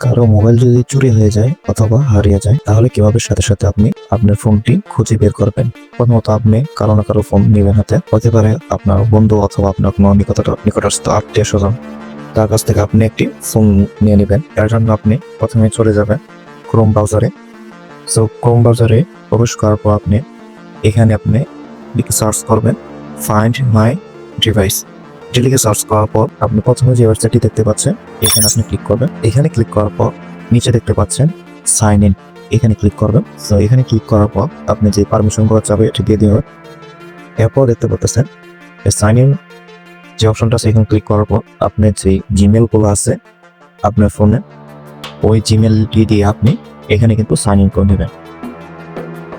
কারও মোবাইল যদি চুরি হয়ে যায় অথবা হারিয়ে যায়, তাহলে কীভাবে সাথে সাথে আপনি আপনার ফোনটি খুঁজে বের করবেন? প্রথমত আপনি কারও না কারও ফোন নেবেন হাতে। হতে পারে আপনার বন্ধু অথবা আপনার কোনো নিকট নিকটস্থ আত্মীয় স্বজন। তার কাছ থেকে আপনি একটি ফোন নিয়ে নেবেন। এর জন্য আপনি প্রথমে চলে যাবেন ক্রোম ব্রাউজারে সো ক্রোম ব্রাউজারে প্রবেশ করার পর আপনি এখানে আপনি সার্চ করবেন ফাইন্ড মাই ডিভাইস এটি সার্চ করার পর আপনি প্রথমে যে ওয়েবসাইটটি দেখতে পাচ্ছেন, এখানে আপনি ক্লিক করবেন। এখানে ক্লিক করার পর নিচে দেখতে পাচ্ছেন সাইন ইন এখানে ক্লিক করবেন। তো এখানে ক্লিক করার পর আপনি যে পারমিশন করা চাবে, এটি দিয়ে দিবেন এরপর দেখতে পাচ্ছেন সাইন ইন যে অপশনটা আছে, এখানে ক্লিক করার পর আপনার যে জিমেলগুলো আছে আপনার ফোনে ওই জিমেলটি দিয়ে আপনি এখানে কিন্তু সাইন ইন করে নেবেন।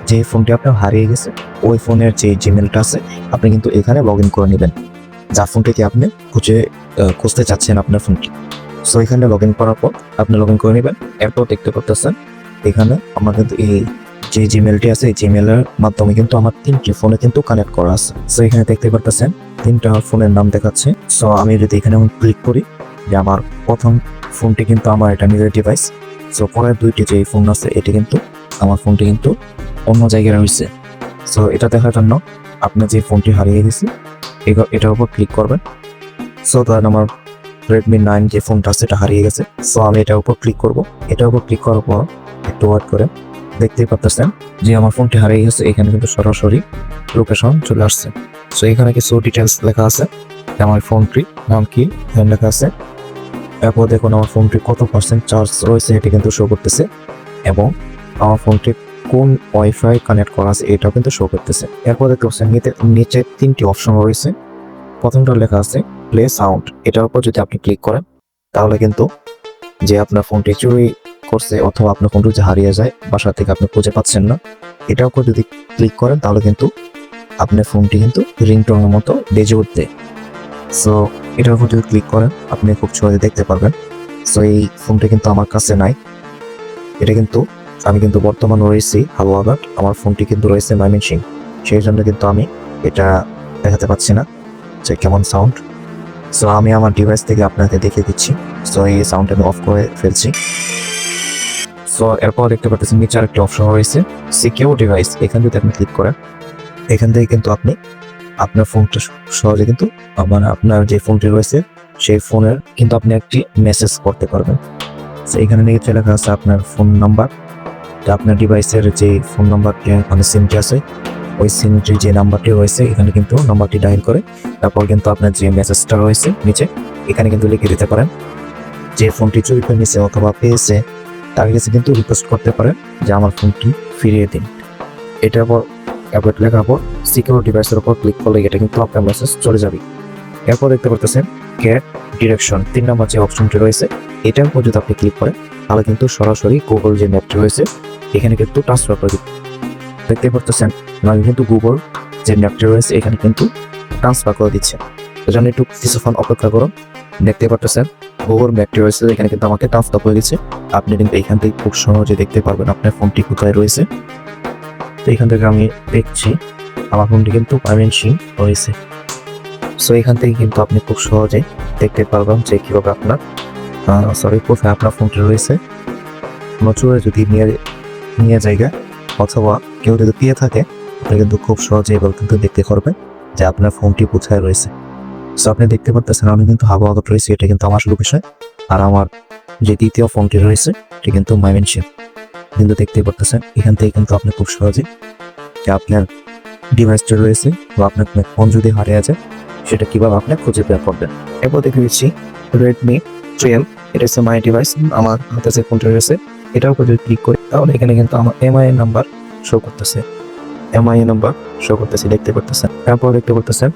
যে ফোনটি আপনার হারিয়ে গেছে, ওই ফোনের যে জিমেলটা আছে, আপনি কিন্তু এখানে লগ ইন করে নেবেন। যার ফোনটিকে আপনি খুঁজে খুঁজতে চাচ্ছেন আপনার ফোনটি সো এখানে লগ ইন করার পর আপনি লগ ইন করে নেবেন। এরপর দেখতে পাচ্ছেন এখানে আমার কিন্তু এই যে জিমেলটি আছে, এই জিমেলের মাধ্যমে কিন্তু আমার তিনটি ফোনে কিন্তু কানেক্ট করা আছে। সো এখানে দেখতে পাচ্ছেন তিনটা ফোনের নাম দেখাচ্ছে। সো আমি যদি এখানে ক্লিক করি, যে আমার প্রথম ফোনটি কিন্তু আমার এটা নিজের ডিভাইস সো পরের দুইটি যে ফোন আছে, এটি কিন্তু আমার ফোনটি কিন্তু অন্য জায়গায় রয়েছে। সো এটা দেখার জন্য আপনার যে ফোনটি হারিয়ে গেছে এটার উপর ক্লিক করবেন। সো ধরেন আমার রেডমি নাইন যে ফোনটা সেটা হারিয়ে গেছে। সো আমি এটার উপর ক্লিক করব। এটার উপর ক্লিক করার পর একটু ওয়াট করে দেখতেই পারতেছেন যে আমার ফোনটি হারিয়ে গেছে। এখানে কিন্তু সরাসরি লোকেশন চলে আসছে। সো এখানে কিছু ডিটেলস লেখা আছে। আমার ফোনটি নাম কি? এখানে লেখা আছে এরপর দেখুন আমার ফোনটি কত পার্সেন্ট চার্জ রয়েছে? এটি কিন্তু শো করতেছে। এবং আমার ফোনটি কোন ওয়াইফাই কানেক্ট করা আছে, এটাও কিন্তু শো করতেছে। এরপর পাচ্ছেন নিচে নিচে তিনটি অপশন রয়েছে। প্রথমটা লেখা আছে প্লে সাউন্ড এটার উপর যদি আপনি ক্লিক করেন, তাহলে কিন্তু যে আপনার ফোনটি চুরি করছে অথবা আপনার ফোনটি যে হারিয়ে যায়, বাসা থেকে আপনি খুঁজে পাচ্ছেন না, এটার উপর যদি ক্লিক করেন, তাহলে কিন্তু আপনার ফোনটি কিন্তু রিংটোনের মতো বেজে উঠবে। সো এটার উপর যদি ক্লিক করেন, আপনি খুব সহজে দেখতে পারবেন। সো এই ফোনটি কিন্তু আমার কাছে নাই। এটা কিন্তু আমি কিন্তু বর্তমান রয়েছি হালুয়াঘাট আমার ফোনটি কিন্তু রয়েছে ময়মনসিং সেই জন্য কিন্তু আমি এটা দেখাতে পাচ্ছি না যে কেমন সাউন্ড সো আমি আমার ডিভাইস থেকে আপনাকে দেখিয়ে দিচ্ছি। সো এই সাউন্ড আমি অফ করে ফেলছি। সো এরপর দেখতে পাচ্ছেন নিচে আরেকটি অপশন রয়েছে। সিকিউর ডিভাইস এখান থেকে আপনি ক্লিক করেন। এখান থেকে কিন্তু আপনি আপনার ফোনটা সহজে কিন্তু মানে আপনার যে ফোনটি রয়েছে, সেই ফোনের কিন্তু আপনি একটি মেসেজ করতে পারবেন। তো এখানে নিচে লেখা আছে আপনার ফোন নাম্বার তো আপনার ডিভাইসের যে ফোন নাম্বারটি মানে সিমটি আছে, ওই সিমটি যে নাম্বারটি রয়েছে, এখানে কিন্তু নাম্বারটি ডায়াল করে, তারপর কিন্তু আপনার যে মেসেজটা রয়েছে নিচে, এখানে কিন্তু লিখে দিতে পারেন। যে ফোনটি চুরি করে নিছে অথবা পেয়েছে, তার কাছে কিন্তু রিকোয়েস্ট করতে পারেন যে আমার ফোনটি ফিরিয়ে দিন। এটার পর অ্যাপোয়েট লেখার পর সিকিউর ডিভাইসের উপর ক্লিক করলে এটা কিন্তু আপনার মেসেজ চলে যাবে। এরপর দেখতে পারতেছেন গেট ডিরেকশন তিন নম্বর যে অপশনটি রয়েছে, এটার উপর যদি আপনি ক্লিক করেন তাহলে কিন্তু সরাসরি গুগল যে ম্যাপটি রয়েছে এখানে কিন্তু ট্রান্সফার করে দেখতে পারতেছেন আমি কিন্তু গুগল যে ম্যাপটি রয়েছে, এখানে কিন্তু ট্রান্সফার করে দিচ্ছে। এজন্য একটু কিছুক্ষণ অপেক্ষা করুন। দেখতে পারতেছেন গুগল ম্যাপটি রয়েছে, এখানে কিন্তু আমাকে ট্রান্সফার করে দিচ্ছে আপনি কিন্তু এখান থেকে খুব সহজে দেখতে পারবেন আপনার ফোনটি কোথায় রয়েছে। তো এখান থেকে আমি দেখছি, আমার ফোনটি কিন্তু সিং রয়েছে। সো এখান থেকে কিন্তু আপনি খুব সহজে দেখতে পারবেন যে কীভাবে আপনার সরি কোথায় আপনার ফোনটি রয়েছে? কোনো চোরে যদি নিয়ে নিয়ে জায়গা অথবা কেউ যদি পেয়ে থাকে আপনি কিন্তু খুব সহজে এবার কিন্তু দেখতে পারবেন যে আপনার ফোনটি কোথায় রয়েছে। সো আপনি দেখতে পারতেছেন, আমি কিন্তু হাওয়া আগত রয়েছে, এটা কিন্তু আমার লোকেশন আর আমার যে দ্বিতীয় ফোনটি রয়েছে, এটি কিন্তু মাইমেনশিপ কিন্তু দেখতে পারতেছেন, এখান থেকে কিন্তু আপনি খুব সহজে যে আপনার ডিভাইসটা রয়েছে বা আপনার ফোন যদি হারিয়ে যায়, সেটা কীভাবে আপনি খুঁজে বের করবেন। এরপর দেখে দিচ্ছি রেডমি টুয়েলভ এটা হচ্ছে মাই ডিভাইস আমার হাতে যে ফোনটা রয়েছে এটার উপর যদি ক্লিক করি, তাহলে এখানে কিন্তু আমার এমআই নাম্বার শো করতেছে। এমআই নাম্বার শো করতেছে, দেখতে পারতেছেন? তারপর দেখতে পারতেছেন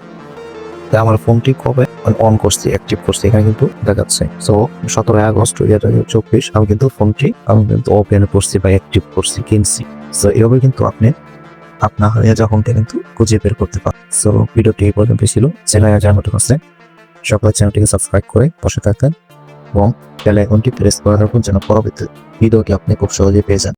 যে আমার ফোনটি কবে অন করছি অ্যাক্টিভ করছি, এখানে কিন্তু দেখাচ্ছে। সো সতেরোই আগস্ট দুই হাজার চব্বিশ, আমি কিন্তু ফোনটি আমি কিন্তু ওপেন করছি বা অ্যাক্টিভ করছি, কিনছি। সো এভাবে কিন্তু আপনি আপনার যাওয়া ফোনটি কিন্তু খুঁজে বের করতে পারেন। সো ভিডিওটি এই পর্যন্ত ছিল। চ্যানেল যার মতো আছে চ্যানেলটিকে সাবস্ক্রাইব করে বসে থাকতেন এবং বেল আইকনটি প্রেস করার রাখুন যেন পরবর্তী ভিডিওটি আপনি খুব সহজেই পেয়ে